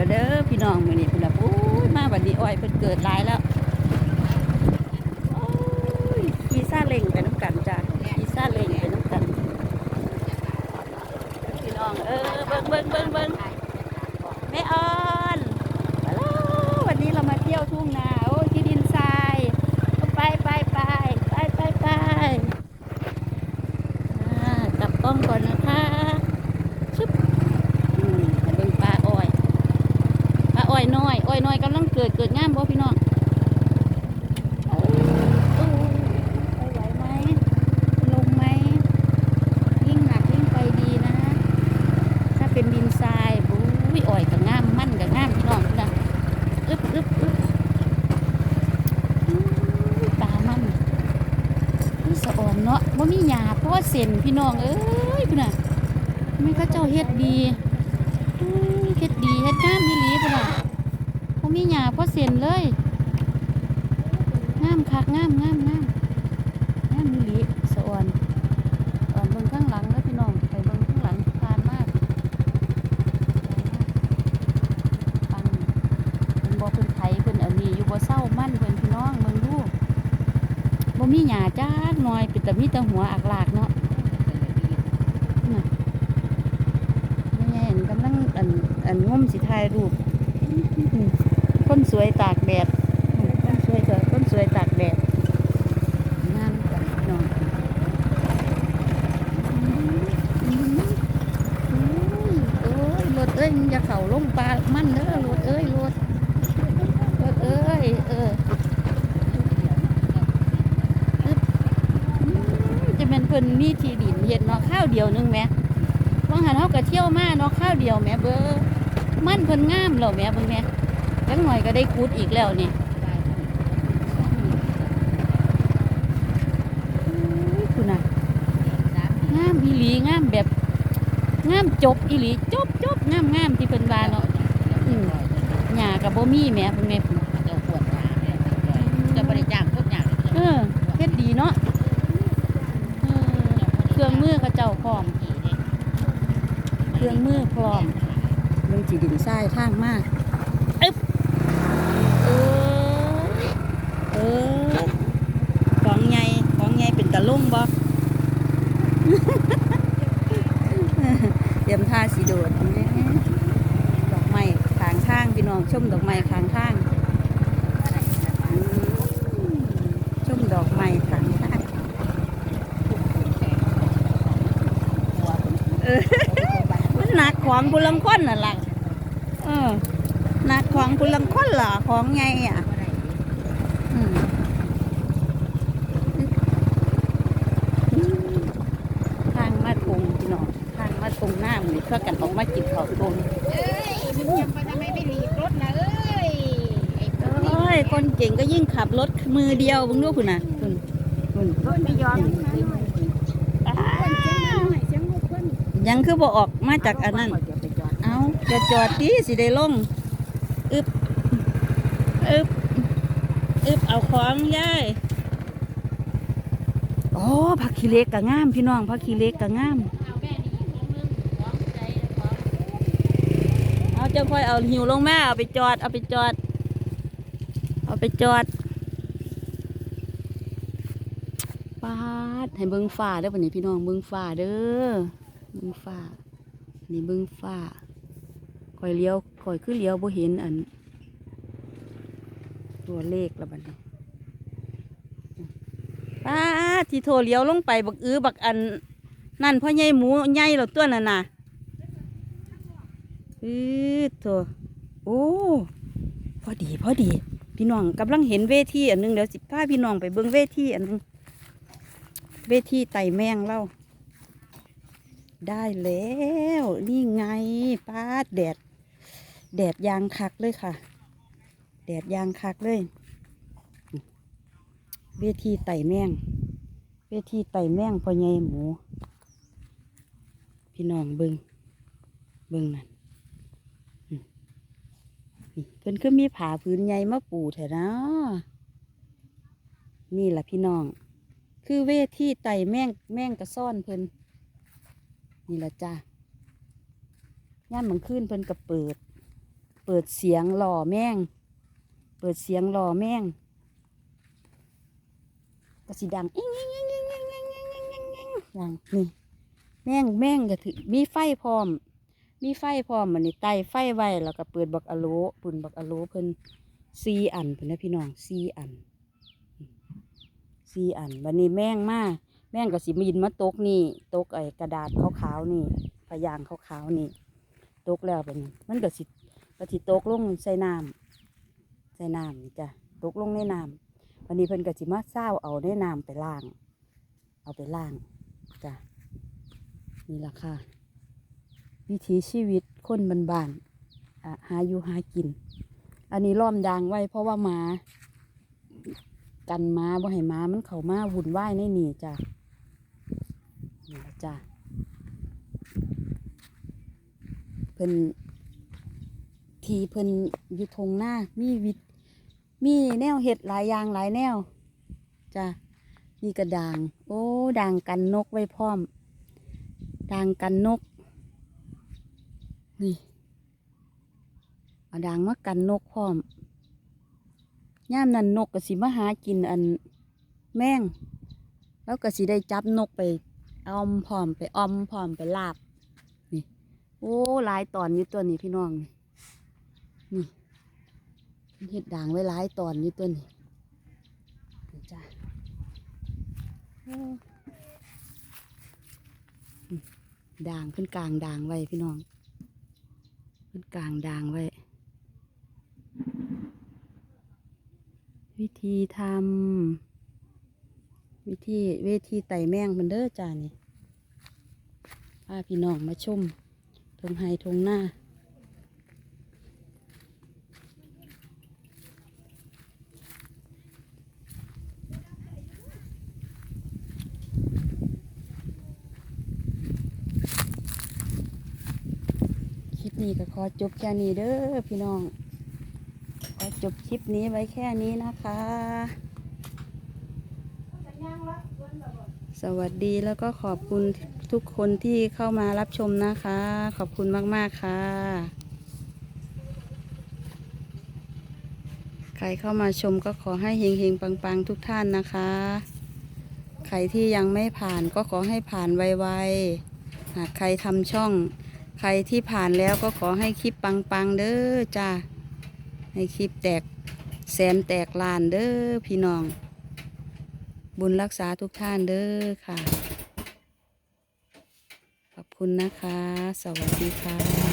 แล้วเด้อพี่น้องมื้อนี้พิ่นน่ะโอ้ยมาบัดนี้อ้อยเพิ่นเกิดหลายแล้วโอ้ยขี่ซาเล้งไปน้ำกันจ้ะขี่ซาเล้งไปน้ำกันพี่น้องเออเบิ่งเบิ่งเบิ่งเบิ่งแม่ออนวันนี้เรามาเที่ยวทุ่งนาโอ้ยที่ดินทรายไปไปไปไปไปไปกลับกล้องก่อนนะคะชึบอืมให้เบิ่งปลาอ้อยปลา อ้อยน้อยอ้อยน้อยกำลังเกิดเกิดงามบ่พี่น้องเอ้ยอู้ไปไหวไหมลงไหมยิ่งหนักยิ่งไปดีนะถ้าเป็นดินทรายบุ้ยอ่อยกับง่ามมั่นกับง่ามพี่น้องนะอึบอึบอึบตามันนี่สะอ่อนเนาะว่มีหยาเพราะว่าเส้นพี่น้องเอ้ยพุ่นน่ะไม่เข้าเจ้าเฮ็ดดีเฮ็ดดีเฮ็ดงามมีหลีพุ่นน่ะเพราะ มีหยาพราะเส้นเลยงามคักงามงามงามงามมีหลีสะอ่อนตอนเบิ่งข้างหลังแล้วพี่น้องไปเบิ่งข้างหลังทานมากปังเป็นบ่เพิ่นไถเพิ่นอันนี้อยู่บ่เศร้ามั่นเพิ่นพี่น้องเบิ่งดูบ่มีหญ้าจ้าหน่อยเป็นแต่มีแต่หัวอักลากเนาะน่ะแม่เห็นกำลังอันอันงมสิถ่ายรูป คนสวยตากแดดอื้อคนสวยเถอะคนสวยตากแดดงามจังพี่น้องโอ้ยรถเอ้ยอย่าเข่าลงปลามันเด้อรถเอ้ยรถรถเอ้ยเออมจะเป็นเพิ่นมีที่ดินเฮ็ดเนาะข้าวเดียวนึงแม่ว่างหันเฮาก็เที่ยวมาเนาะข้าวเดียวแม่เบอร์มันเพิ่นงามแล้วแม่เบิ่งแม่ จังหน่อยก็ได้ขุดอีกแล้วนี่อุ้ยคุณน่ะงามอีหลีงามแบบงามจบอีหลีจบจบงามงามที่เพิ่นว่าเนาะอืมหญ้ากับบ่มีแหม่เพิ่นแม่เจ้าขวดมาจะบริจาคพวกอย่างเออเฮ็ดดีเนาะเออเครื่องมือเขาเจ้าพร้อม เครื่องมือพร้อมเบิ่งสิดินทรายทางมากอึ๊บเออเออของใหญ่ของใหญ่เป็นตะลุ่งบ่เตรียมท่าสีโดดดอกไม้ขางทางพี่น้องชมดอกไม้ขางทางชมดอกไม้ขางทางเออมันหนักของบุลังค้นน่ะล่ะเออหนักของบุลังค้นเหรอของไงอะอืมอืมทางมาทงพี่น้อง ทางมาทงหน้าหมือนเพื่อกันออกมาจิบเขาวตรงเอ้ยมันยังไปทำไมไม่รีบรถนะเอ้ยไอ้พวกนี้โอ้ยคนเก่งก็ยิ่งขับรถมือเดียวบึงดูคุณนะคุณคุณรถไม่ยอมอ้ายังคือบ่ออกมาจากอันนั้น เอาจะจอดดีสิได้ลงอึบอึบอึบเอาของยายโอ้ผักขี้เหล็กก็งาม พี่น้องผักขี้เหล็กก็งาม เอาเจ้าค่อยเอาหิวลงมาเอาไปจอด เอาไปจอด เอาไปจอดปาดให้เบิ้งฟ้าเด้อวันนี้พี่น้องเบิ้งฟ้าเด้อเบิ้งฟ้านี่เบิ้งฟ้าคอยเลี้ยวคอยคือเลี้ยวบ่เห็นอัน ตัวเลขแล้วบัดนี้ป้าดที่โทรเลี้ยวลงไปบักอื้อบักอัน นั่นพ่อใหญ่หมูใหญ่แล้วตัวนั่นน่ะ อือโถโอ้ พอดีพอดี พี่น้องกำลังเห็นเวทีอันหนึงเดี๋ยวสิพาพี่น้องไปเบิ่งเวทีอันนึงเวทีไต่แมงเล่า ได้แล้ว นี่ไงป้าดแดด แดดยางคักเลยค่ะ แดดยางคักเลย เวทีไต่แมงเวทีไต่แมงพ่อใหญ่หมู พี่น้องเบิงเบิงนั่น เพิ่นคือมีผาพื้นใหญ่มาปูแถนะนี่แหละพี่น้อง คือเวทีไต่แม่งแม่งกระซ่อนเพิ่นนี่แหละจ้าย่ามมังคืนเพิ่นก็เปิด เปิดเสียงหล่อแม่ง เปิดเสียงหล่อแม่งก็สิดังอิงอิงอิงอิงอิงอิงอิงอิงอิงอิงดังนี่แม่งแม่งก็ถือมีไฟพร้อม มีไฟพร้อมมันนี่ไต่ไฟไว้แล้วก็เปิดบักอะโลปุ่นบักอะโลเพิ่นซีอันเพิ่นนะพี่น้องซีอันซีอันวันนี้แม่งมากแม่งก็สิมีนมาตกนี่ตกไอ้กระดาษขาวๆนี่พยางขาวๆนี่ตกแล้วเป็นมันก็สิก็สิตกลงใส่น้ำใส่น้ำนี่จ้ะตกลงในน้ำวันนี้เพิ่นก็สิมาเศร้าเอาในน้ำไปล้าง เอาไปล้างจ้ะนี่ละค่ะ วิถีชีวิตคนบ้านๆอะหาอยู่หากิน อันนี้ล้อมยางไว้เพราะว่าหมา กันหมาบ่ให้หมามันเข้ามาวุ่นวายในนี่จ้ะนี่จ้ะเพิ่นทีเพิ่นอยู่ทงหน้ามีวิตมีแนวเห็ดหลายอย่างหลายแนวจ้ะมีกระดาง โอ้ด่างกันนกไว้พร้อมด่างกันนก นี่เอาด่างมากันนกพร้อมย่ามนั้นนกก็สิมาหากินอันแมงแล้วก็สิได้จับนกไปออมพร้อมไปออมพร้อมไปลาบนี่โอ้หลายตอนอยู่ตัวนี้พี่น้องนี่เห็ดด่างไว้หลายตอนอยู่ตัวนี้จ้ะโอ้อืมด่างขึ้นกลางด่างไว้พี่น้อง มันกลางด่างไว้ วิธีทำวิธีเวทีไต่แมงมันเด้อจ้านี่พาพี่น้องมาชมทงไฮทงหน้า คลิปนี้ก็ขอจบแค่นี้เด้อพี่น้อง ขอจบคลิปนี้ไว้แค่นี้นะคะ สวัสดีแล้วก็ขอบคุณทุกคนที่เข้ามารับชมนะคะ ขอบคุณมาก ๆ ค่ะ ใครเข้ามาชมก็ขอให้เฮงๆ ปัง ๆ ทุกท่านนะคะ ใครที่ยังไม่ผ่านก็ขอให้ผ่านไวๆ หากใครทำช่อง ใครที่ผ่านแล้วก็ขอให้คลิปปังๆเด้อจ้าให้คลิปแตกแสนแตกลานเด้อพี่น้อง บุญรักษาทุกท่านเด้อค่ะ ขอบคุณนะคะ สวัสดีค่ะ